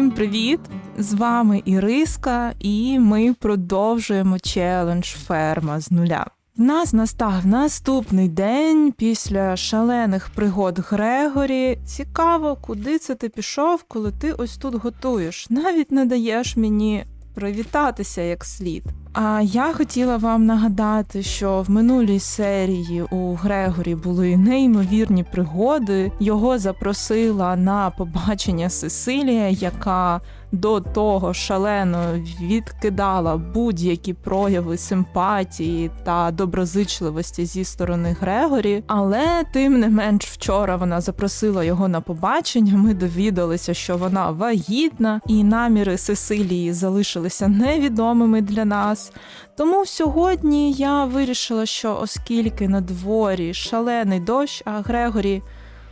Всім привіт! З вами Іриска, і ми продовжуємо челендж ферма з нуля. В нас настав наступний день після шалених пригод Грегорі. Цікаво, куди це ти пішов, коли ти ось тут готуєш. Навіть не даєш мені привітатися як слід. А я хотіла вам нагадати, що в минулій серії у Грегорі були неймовірні пригоди. Його запросила на побачення Сесилія, яка до того шалено відкидала будь-які прояви симпатії та доброзичливості зі сторони Грегорі. Але тим не менш, вчора вона запросила його на побачення. Ми довідалися, що вона вагітна, і наміри Сесилії залишилися невідомими для нас. Тому сьогодні я вирішила, що оскільки на дворі шалений дощ, а Грегорі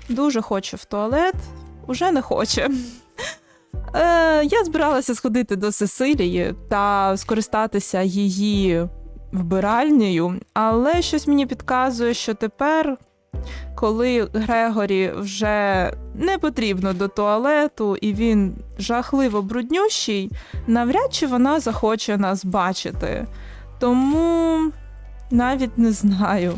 дуже хоче в туалет, уже не хоче. Е, я збиралася сходити до Сесилії та скористатися її вбиральнею, але щось мені підказує, що тепер, коли Грегорі вже не потрібно до туалету і він жахливо бруднющий, навряд чи вона захоче нас бачити. Тому навіть не знаю.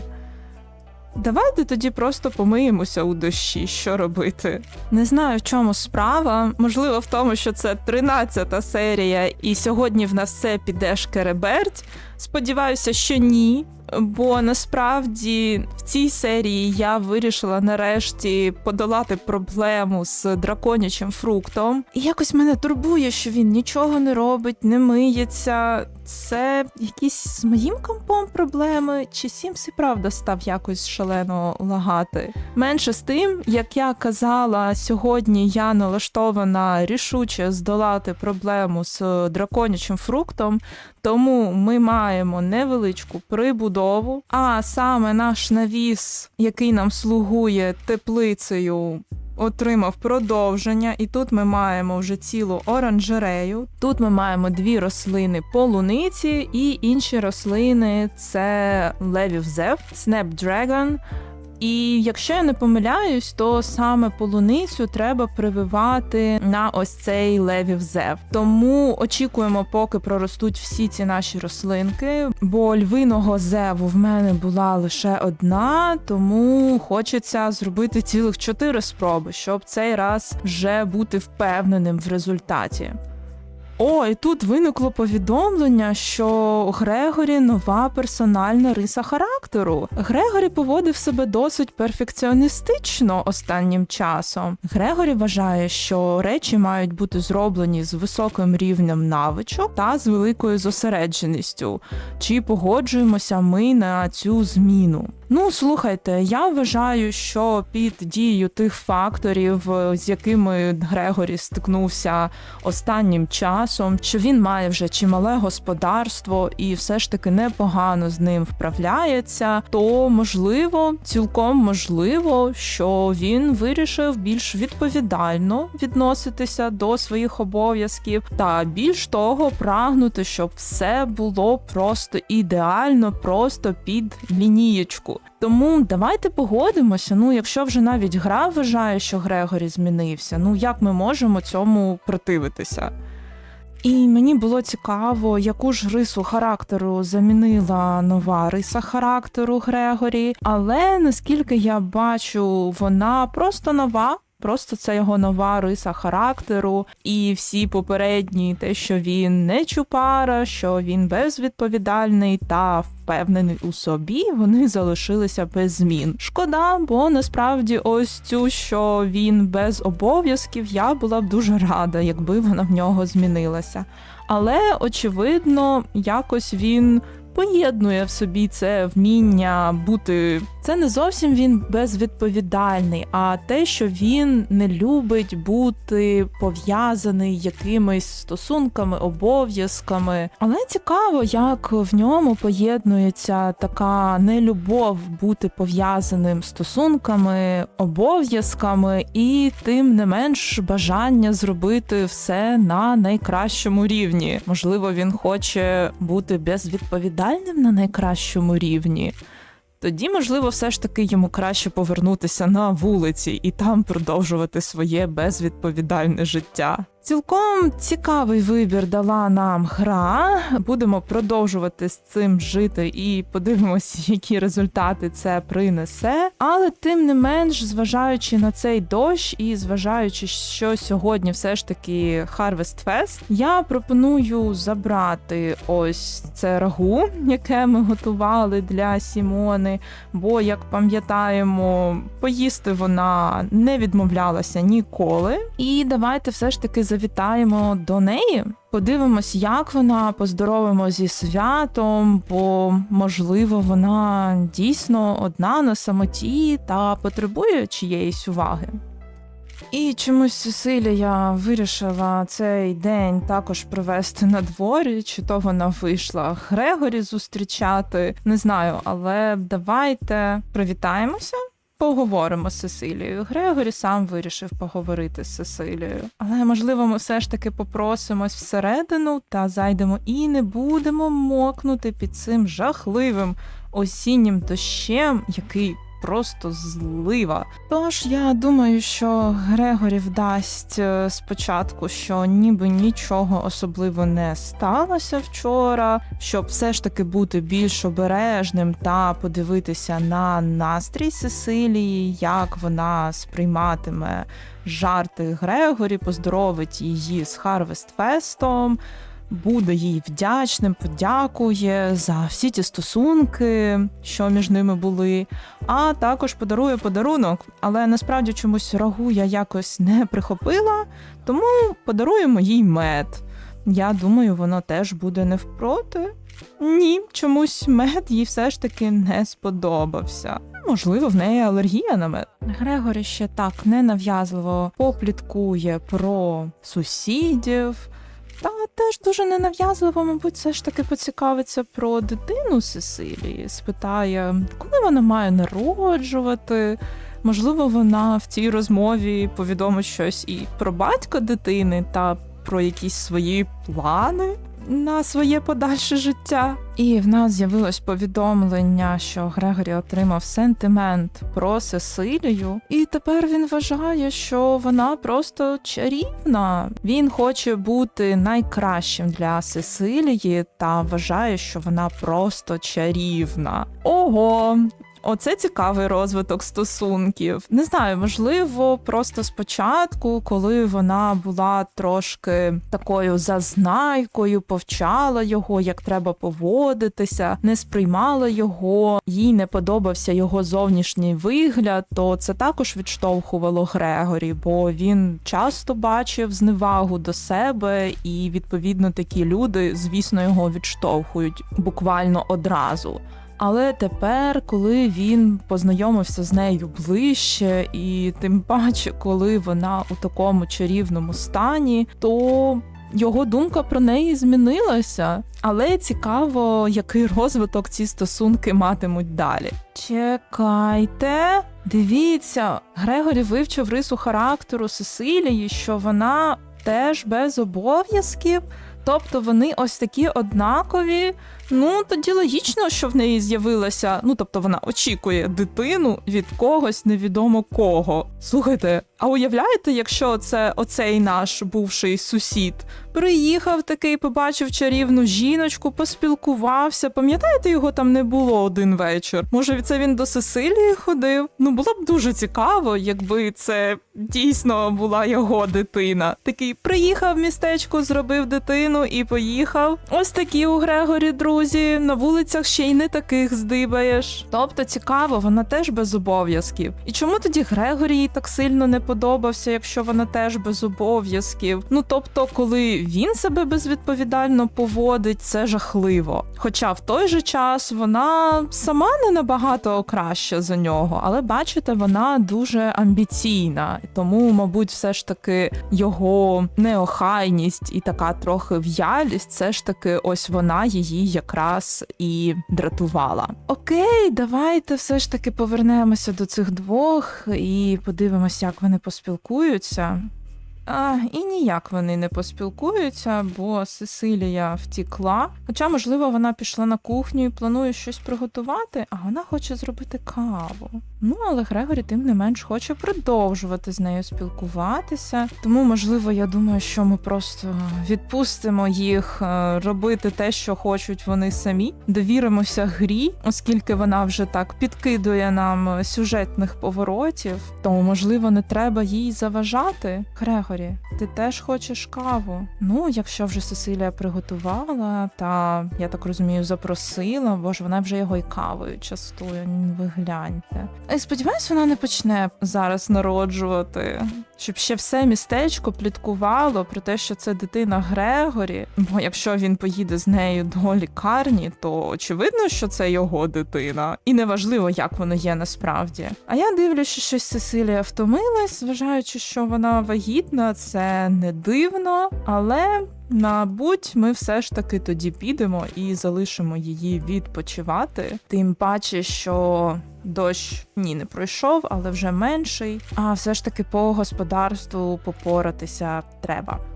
Давайте тоді просто помиємося у дощі, що робити. Не знаю, в чому справа. Можливо, в тому, що це 13-та серія, і сьогодні в нас все піде шкереберть. Сподіваюся, що ні. Бо насправді в цій серії я вирішила нарешті подолати проблему з драконячим фруктом. І якось мене турбує, що він нічого не робить, не миється. Це якісь з моїм компом проблеми, чи Сімс і правда став якось шалено лагати. Менше з тим, як я казала, сьогодні я налаштована рішуче здолати проблему з драконячим фруктом, тому ми маємо невеличку прибудову, а саме наш навіс, який нам слугує теплицею. Отримав продовження, і тут ми маємо вже цілу оранжерею. Тут ми маємо дві рослини полуниці, і інші рослини це левівзев, Snapdragon. І якщо я не помиляюсь, то саме полуницю треба прививати на ось цей левів зев. Тому очікуємо, поки проростуть всі ці наші рослинки. Бо львиного зеву в мене була лише одна, тому хочеться зробити цілих чотири спроби, щоб цей раз вже бути впевненим в результаті. О, і тут виникло повідомлення, що у Грегорі нова персональна риса характеру. Грегорі поводив себе досить перфекціоністично останнім часом. Грегорі вважає, що речі мають бути зроблені з високим рівнем навичок та з великою зосередженістю. Чи погоджуємося ми на цю зміну? Ну, слухайте, я вважаю, що під дією тих факторів, з якими Грегорі стикнувся останнім часом, що він має вже чимале господарство і все ж таки непогано з ним вправляється, то можливо, цілком можливо, що він вирішив більш відповідально відноситися до своїх обов'язків, та більш того, прагнути, щоб все було просто ідеально, просто під лінієчку. Тому давайте погодимося. Ну, якщо вже навіть гра вважає, що Грегорі змінився, ну як ми можемо цьому противитися? І мені було цікаво, яку ж рису характеру замінила нова риса характеру Грегорі. Але наскільки я бачу, вона просто нова. Просто це його нова риса характеру, і всі попередні, те, що він не чупара, що він безвідповідальний та впевнений у собі, вони залишилися без змін. Шкода, бо насправді ось цю, що він без обов'язків, я була б дуже рада, якби вона в нього змінилася. Але очевидно, якось він поєднує в собі це вміння бути. Це не зовсім він безвідповідальний, а те, що він не любить бути пов'язаний якимись стосунками, обов'язками. Але цікаво, як в ньому поєднується така нелюбов бути пов'язаним стосунками, обов'язками, і тим не менш бажання зробити все на найкращому рівні. Можливо, він хоче бути безвідповідальним на найкращому рівні. Тоді, можливо, все ж таки йому краще повернутися на вулиці і там продовжувати своє безвідповідальне життя. Цілком цікавий вибір дала нам гра. Будемо продовжувати з цим жити і подивимося, які результати це принесе. Але тим не менш, зважаючи на цей дощ і зважаючи, що сьогодні все ж таки Harvest Fest, я пропоную забрати ось це рагу, яке ми готували для Сімони. Бо, як пам'ятаємо, поїсти вона не відмовлялася ніколи. І давайте все ж таки завітаємо до неї. Подивимось, як вона поздоровимо зі святом, бо можливо вона дійсно одна на самоті та потребує чиєїсь уваги. І чомусь Сесилія вирішила цей день також провести на дворі, чи то вона вийшла Грегорі зустрічати. Не знаю, але давайте привітаємося. Поговоримо з Сесилією. Грегорі сам вирішив поговорити з Сесилією. Але можливо, ми все ж таки попросимось всередину та зайдемо і не будемо мокнути під цим жахливим осіннім дощем, який просто злива. Тож я думаю, що Грегорі вдасть е, спочатку, що ніби нічого особливо не сталося вчора, щоб все ж таки бути більш обережним та подивитися на настрій Сесилії, як вона сприйматиме жарти Грегорі, поздоровить її з Харвест Фестом. Буде їй вдячним, подякує за всі ті стосунки, що між ними були, а також подарує подарунок. Але насправді чомусь рагу я якось не прихопила, тому подаруємо їй мед. Я думаю, воно теж буде не впроти. Ні, чомусь мед їй все ж таки не сподобався. Можливо, в неї алергія на мед. Грегорі ще так ненав'язливо попліткує про сусідів. Теж дуже ненав'язливо, мабуть, все ж таки поцікавиться про дитину Сесилії, спитає, коли вона має народжувати. Можливо, вона в цій розмові повідомить щось і про батька дитини та про якісь свої плани на своє подальше життя. І в нас з'явилось повідомлення, що Грегорі отримав сентимент про Сесилію, і тепер він вважає, що вона просто чарівна. Він хоче бути найкращим для Сесилії та вважає, що вона просто чарівна. Ого! Оце цікавий розвиток стосунків. Не знаю, можливо, просто спочатку, коли вона була трошки такою зазнайкою, повчала його, як треба поводитися, не сприймала його, їй не подобався його зовнішній вигляд, то це також відштовхувало Грегорі, бо він часто бачив зневагу до себе, і відповідно такі люди, звісно, його відштовхують буквально одразу. Але тепер, коли він познайомився з нею ближче, і тим паче, коли вона у такому чарівному стані, то його думка про неї змінилася. Але цікаво, який розвиток ці стосунки матимуть далі. Чекайте, дивіться, Грегорі вивчив рису характеру Сесилії, що вона теж без обов'язків. Тобто вони ось такі однакові. Ну тоді логічно, що в неї з'явилася. Ну тобто вона очікує дитину від когось невідомо кого. Слухайте, а уявляєте, якщо це оцей наш бувший сусід приїхав такий, побачив чарівну жіночку, поспілкувався. Пам'ятаєте, його там не було один вечір? Може, це він до Сесилії ходив? Ну було б дуже цікаво, якби це дійсно була його дитина. Такий приїхав в містечко, зробив дитину і поїхав. Ось такі у Грегорі друзі. На вулицях ще й не таких здибаєш. Тобто цікаво, вона теж без обов'язків. І чому тоді Грегорі їй так сильно не подобався, якщо вона теж без обов'язків? Ну тобто, коли він себе безвідповідально поводить, це жахливо. Хоча в той же час вона сама не набагато краща за нього, але бачите, вона дуже амбіційна, тому, мабуть, все ж таки його неохайність і така трохи в'ялість, це ж таки ось вона її якраз і дратувала. Окей, давайте все ж таки повернемося до цих двох і подивимося, як вони поспілкуються. А, і ніяк вони не поспілкуються, бо Сесилія втікла. Хоча, можливо, вона пішла на кухню і планує щось приготувати, а вона хоче зробити каву. Ну, але Грегорі, тим не менш, хоче продовжувати з нею спілкуватися. Тому, можливо, я думаю, що ми просто відпустимо їх е, робити те, що хочуть вони самі. Довіримося грі, оскільки вона вже так підкидує нам сюжетних поворотів, то можливо не треба їй заважати. Грегорі, ти теж хочеш каву? Ну, якщо вже Сесилія приготувала, та я так розумію, запросила, бо ж вона вже його й кавою частує. Ви гляньте. І сподіваюсь, вона не почне зараз народжувати, щоб ще все містечко пліткувало про те, що це дитина Грегорі. Бо якщо він поїде з нею до лікарні, то очевидно, що це його дитина, і неважливо, як воно є насправді. А я дивлюся, що щось Сесилія втомилась, вважаючи, що вона вагітна, це не дивно, але. Мабуть, ми все ж таки тоді підемо і залишимо її відпочивати. Тим паче, що дощ ні не пройшов, але вже менший. А все ж таки по господарству попоратися треба.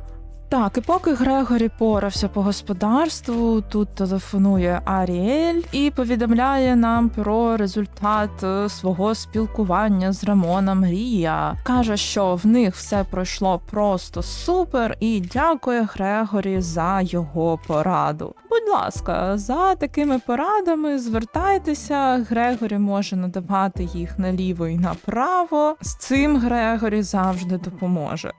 Так, і поки Грегорі порався по господарству, тут телефонує Аріель і повідомляє нам про результат е, свого спілкування з Рамоном Рія. Каже, що в них все пройшло просто супер, і дякує Грегорі за його пораду. Будь ласка, за такими порадами звертайтеся. Грегорі може надавати їх наліво і направо. З цим Грегорі завжди допоможе.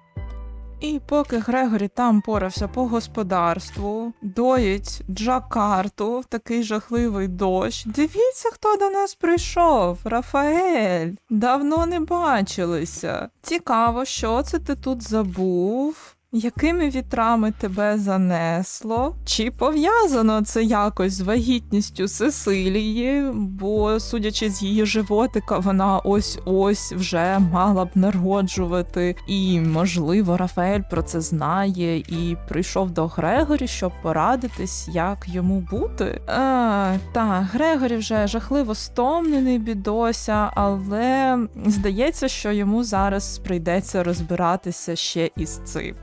І поки Грегорі там порався по господарству, доїть Джакарту такий жахливий дощ. Дивіться, хто до нас прийшов. Рафаель. Давно не бачилися. Цікаво, що це ти тут забув? Якими вітрами тебе занесло? Чи пов'язано це якось з вагітністю Сесилії? Бо, судячи з її животика, вона ось ось вже мала б народжувати. І, можливо, Рафаель про це знає і прийшов до Грегорі, щоб порадитись, як йому бути. А, так, Грегорі вже жахливо стомлений бідося, але здається, що йому зараз прийдеться розбиратися ще із цим.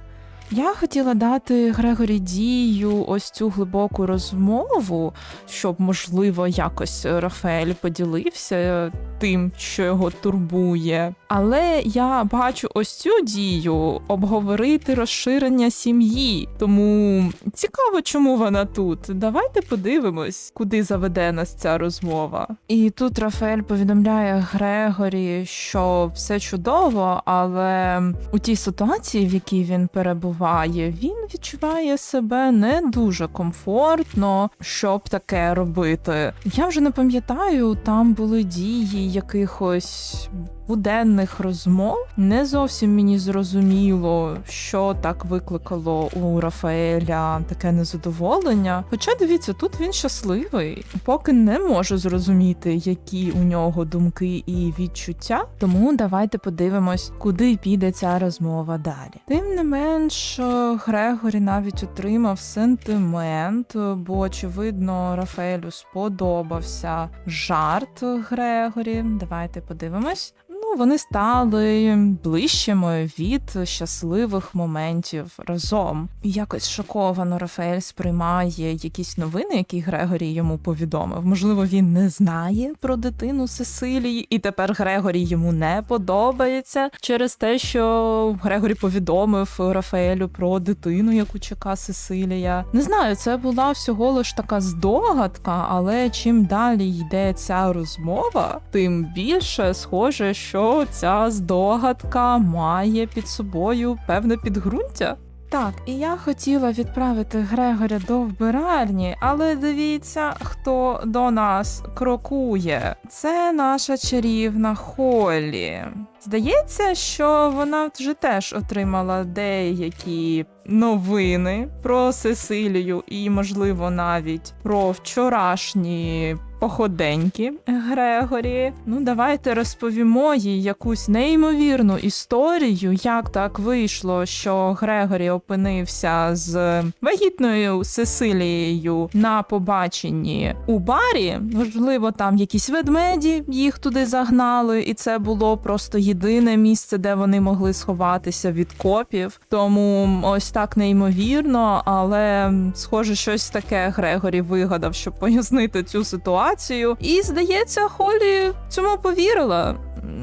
Я хотіла дати Грегорі дію ось цю глибоку розмову, щоб, можливо, якось Рафаель поділився тим, що його турбує. Але я бачу ось цю дію обговорити розширення сім'ї. Тому цікаво, чому вона тут. Давайте подивимось, куди заведе нас ця розмова. І тут Рафаель повідомляє Грегорі, що все чудово, але у тій ситуації, в якій він перебуває, він відчуває себе не дуже комфортно, щоб таке робити. Я вже не пам'ятаю, там були дії якихось. Буденних розмов не зовсім мені зрозуміло, що так викликало у Рафаеля таке незадоволення. Хоча дивіться, тут він щасливий, поки не можу зрозуміти, які у нього думки і відчуття. Тому давайте подивимось, куди піде ця розмова далі. Тим не менш, Грегорі навіть отримав сентимент, бо очевидно Рафаелю сподобався жарт Грегорі. Давайте подивимось. Вони стали ближчими від щасливих моментів разом. Якось шоковано Рафаель сприймає якісь новини, які Грегорі йому повідомив. Можливо, він не знає про дитину Сесилії, і тепер Грегорі йому не подобається через те, що Грегорі повідомив Рафаелю про дитину, яку чека Сесилія. Не знаю, це була всього лиш така здогадка, але чим далі йде ця розмова, тим більше схоже, що ця здогадка має під собою певне підґрунтя. Так, і я хотіла відправити Грегоря до вбиральні, але дивіться, хто до нас крокує. Це наша чарівна Холлі. Здається, що вона вже теж отримала деякі новини про Сесилію і, можливо, навіть про вчорашні походенькі Грегорі. Ну, давайте розповімо їй якусь неймовірну історію, як так вийшло, що Грегорі опинився з вагітною Сесилією на побаченні у барі. Можливо, там якісь ведмеді їх туди загнали, і це було просто єдине місце, де вони могли сховатися від копів. Тому ось так неймовірно, але схоже, щось таке Грегорі вигадав, щоб пояснити цю ситуацію. І здається, Холі цьому повірила.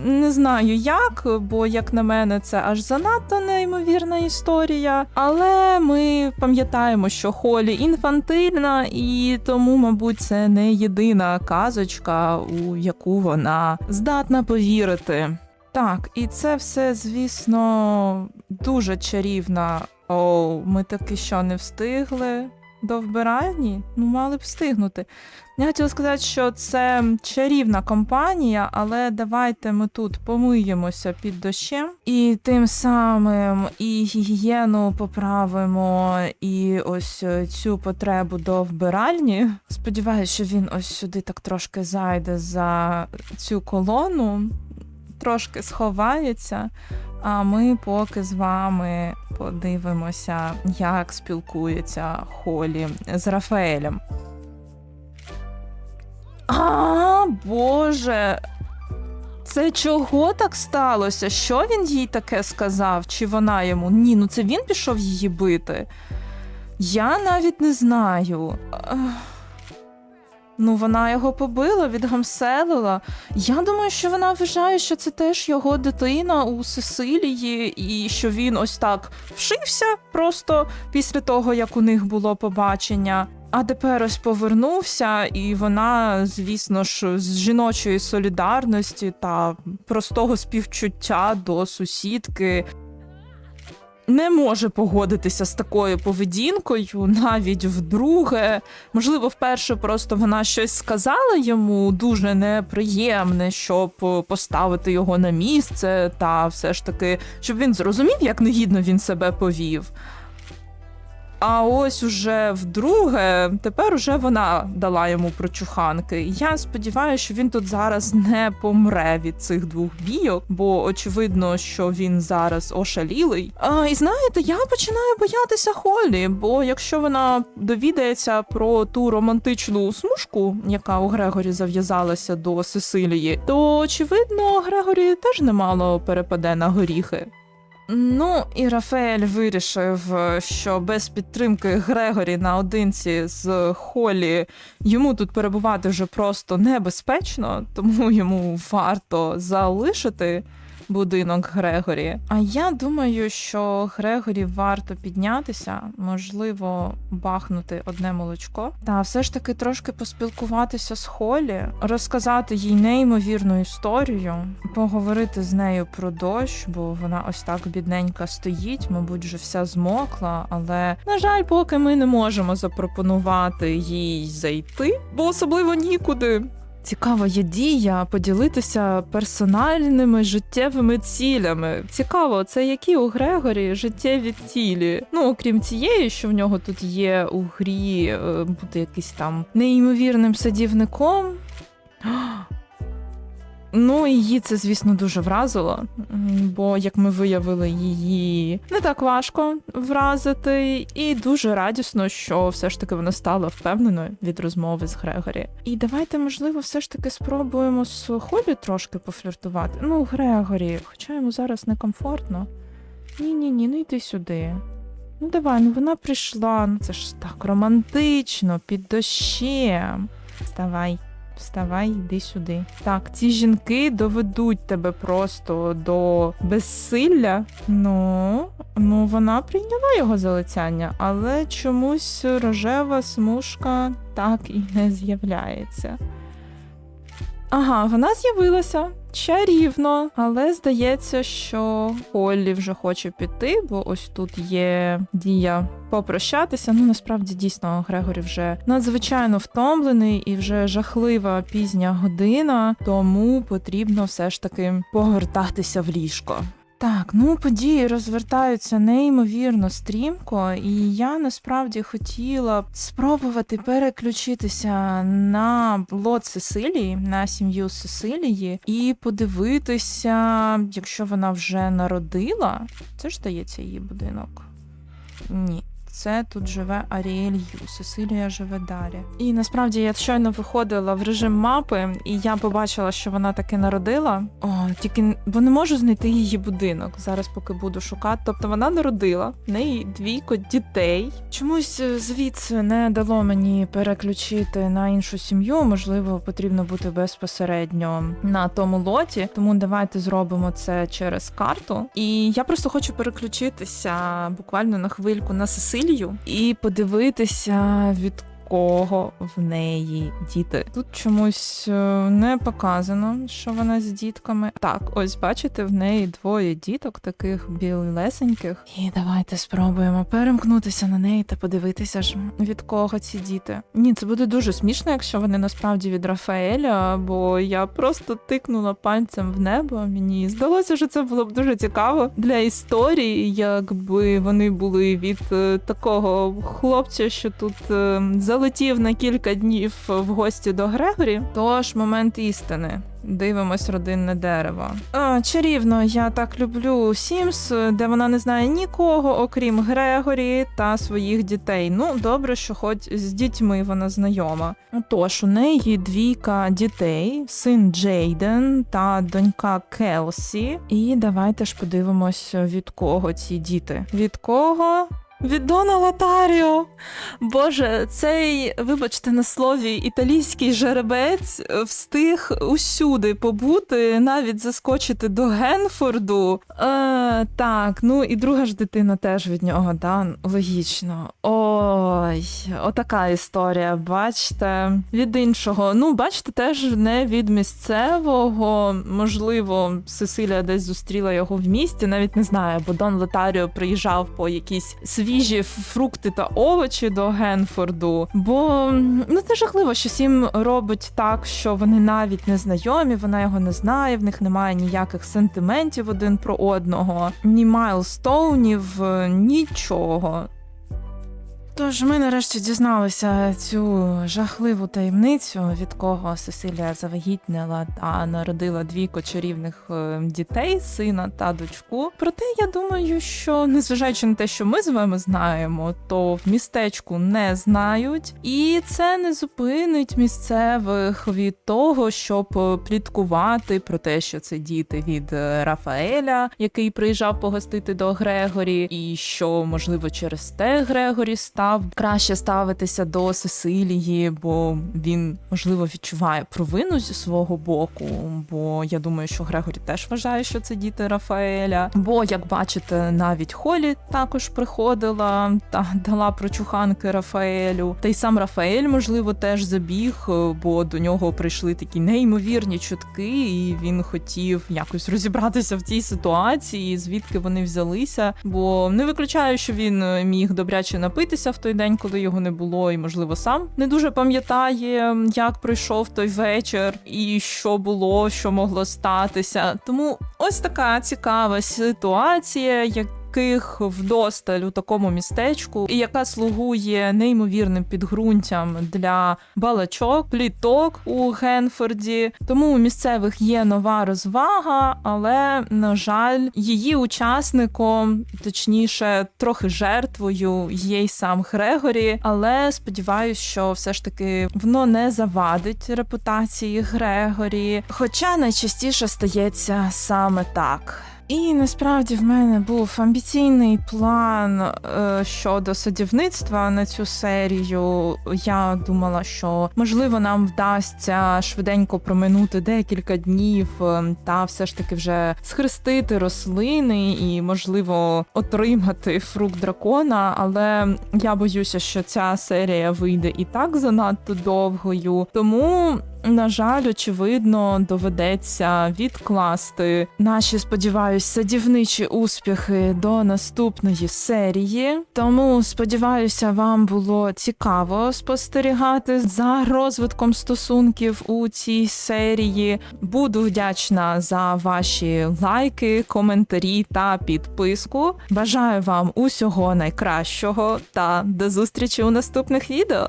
Не знаю як, бо як на мене, це аж занадто неймовірна історія. Але ми пам'ятаємо, що Холі інфантильна, і тому, мабуть, це не єдина казочка, у яку вона здатна повірити. Так, і це все, звісно, дуже чарівна. О, ми таки що не встигли до вбиральні? Ну, мали б встигнути. Я хотіла сказати, що це чарівна компанія, але давайте ми тут помиємося під дощем і тим самим і гігієну поправимо, і ось е, цю потребу до вбиральні. Сподіваюся, що він ось сюди так трошки зайде за цю колону, трошки сховається. А ми поки з вами подивимося, як спілкується Холі з Рафаелем. А, Боже. Це чого так сталося? Що він їй таке сказав? Чи вона йому? Ні, ну це він пішов її бити. Я навіть не знаю. Ну, вона його побила, відгамселила. Я думаю, що вона вважає, що це теж його дитина у Сесилії, і що він ось так вшився просто після того, як у них було побачення. А тепер ось повернувся, і вона, звісно ж, з жіночої солідарності та простого співчуття до сусідки. Не може погодитися з такою поведінкою навіть вдруге. Можливо, вперше просто вона щось сказала йому дуже неприємне, щоб поставити його на місце, та все ж таки, щоб він зрозумів, як негідно він себе повів. А ось уже вдруге, тепер уже вона дала йому прочуханки. Я сподіваюся, що він тут зараз не помре від цих двох бійок, бо очевидно, що він зараз ошалілий. А, і знаєте, я починаю боятися Холлі, бо якщо вона довідається про ту романтичну смужку, яка у Грегорі зав'язалася до Сесилії, то очевидно, Грегорі теж немало перепаде на горіхи. Ну і Рафаель вирішив, що без підтримки Грегорі наодинці з Холі йому тут перебувати вже просто небезпечно, тому йому варто залишити будинок Грегорі. А я думаю, що Грегорі варто піднятися, можливо, бахнути одне молочко, та все ж таки трошки поспілкуватися з Холі, розказати їй неймовірну історію, поговорити з нею про дощ, бо вона ось так бідненька стоїть, мабуть, вже вся змокла. Але на жаль, поки ми не можемо запропонувати їй зайти, бо особливо нікуди. Цікава є дія поділитися персональними життєвими цілями. Цікаво, це які у Грегорі життєві цілі. Ну, окрім цієї, що в нього тут є у грі е, бути якийсь там неймовірним садівником. Ну, її це, звісно, дуже вразило, бо, як ми виявили, її не так важко вразити, і дуже радісно, що все ж таки вона стала впевненою від розмови з Грегорі. І давайте, можливо, все ж таки спробуємо з Холі трошки пофліртувати. Ну, Грегорі, хоча йому зараз некомфортно. Ні, ні, ні, ну йди сюди. Ну давай, ну вона прийшла. Ну це ж так романтично, під дощем. Вставай. Вставай, йди сюди. Так, ці жінки доведуть тебе просто до безсилля. Ну, ну вона прийняла його залицяння, але чомусь рожева смужка так і не з'являється. Ага, вона з'явилася чарівно, але здається, що Оллі вже хоче піти, бо ось тут є дія попрощатися. Ну насправді дійсно Грегорі вже надзвичайно втомлений і вже жахлива пізня година, тому потрібно все ж таки повертатися в ліжко. Так, ну події розвертаються неймовірно стрімко, і я насправді хотіла б спробувати переключитися на лот Сесилії, на сім'ю Сесилії, і подивитися, якщо вона вже народила. Це ж дається її будинок. Ні. Це тут живе Аріель Ю, Сесилія живе далі. І насправді я щойно виходила в режим мапи, і я побачила, що вона таки народила. О, тільки бо не можу знайти її будинок. Зараз поки буду шукати. Тобто вона народила в неї двійко дітей. Чомусь е, звідси не дало мені переключити на іншу сім'ю. Можливо, потрібно бути безпосередньо на тому лоті. Тому давайте зробимо це через карту. І я просто хочу переключитися буквально на хвильку на Сесилію і подивитися від. Кого в неї діти тут чомусь е, не показано, що вона з дітками. Так, ось бачите, в неї двоє діток, таких білесеньких. І давайте спробуємо перемкнутися на неї та подивитися ж від кого ці діти. Ні, це буде дуже смішно, якщо вони насправді від Рафаеля, бо я просто тикнула пальцем в небо. Мені здалося, що це було б дуже цікаво для історії, якби вони були від е, такого хлопця, що тут е, залетів на кілька днів в гості до Грегорі. Тож момент істини. Дивимось родинне дерево. А, чарівно, я так люблю Сімс, де вона не знає нікого, окрім Грегорі та своїх дітей. Ну, добре, що хоч з дітьми вона знайома. Тож у неї двійка дітей, син Джейден та донька Келсі. І давайте ж подивимось, від кого ці діти. Від кого? Від Дона Лотаріо. Боже, цей, вибачте на слові, італійський жеребець встиг усюди побути, навіть заскочити до Генфорду. Е, так, ну і друга ж дитина теж від нього, да? логічно. Ой, отака історія, бачите. Від іншого. Ну, бачите, теж не від місцевого. Можливо, Сесилія десь зустріла його в місті, навіть не знаю, бо Дон Лотаріо приїжджав по якісь свіжі фрукти та овочі до Генфорду. Бо ну це жахливо, що Сім робить так, що вони навіть не знайомі, вона його не знає, в них немає ніяких сентиментів один про одного, ні майлстоунів, нічого. Тож ми нарешті дізналися цю жахливу таємницю, від кого Сесилія завагітнила та народила двійко чарівних е, дітей, сина та дочку. Проте я думаю, що незважаючи на те, що ми з вами знаємо, то в містечку не знають, і це не зупинить місцевих від того, щоб е, пліткувати про те, що це діти від е, Рафаеля, який приїжджав погостити до Грегорі, і що можливо через те Грегорі став краще ставитися до Сесилії, бо він можливо відчуває провину зі свого боку. Бо я думаю, що Грегорі теж вважає, що це діти Рафаеля. Бо, як бачите, навіть Холі також приходила та дала прочуханки Рафаелю. Та й сам Рафаель, можливо, теж забіг, бо до нього прийшли такі неймовірні чутки, і він хотів якось розібратися в цій ситуації, звідки вони взялися. Бо не виключаю, що він міг добряче напитися в той день, коли його не було, і можливо сам не дуже пам'ятає, як пройшов той вечір, і що було, що могло статися. Тому ось така цікава ситуація, як яких вдосталь у такому містечку, і яка слугує неймовірним підґрунтям для балачок, пліток у Генфорді. Тому у місцевих є нова розвага, але на жаль, її учасником, точніше, трохи жертвою, є й сам Грегорі. Але сподіваюся, що все ж таки воно не завадить репутації Грегорі. Хоча найчастіше стається саме так. І насправді в мене був амбіційний план е, щодо садівництва на цю серію. Я думала, що можливо нам вдасться швиденько проминути декілька днів е, та все ж таки вже схрестити рослини і, можливо, отримати фрукт дракона. Але я боюся, що ця серія вийде і так занадто довгою. Тому на жаль, очевидно, доведеться відкласти наші, сподіваюсь, садівничі успіхи до наступної серії. Тому сподіваюся, вам було цікаво спостерігати за розвитком стосунків у цій серії. Буду вдячна за ваші лайки, коментарі та підписку. Бажаю вам усього найкращого та до зустрічі у наступних відео.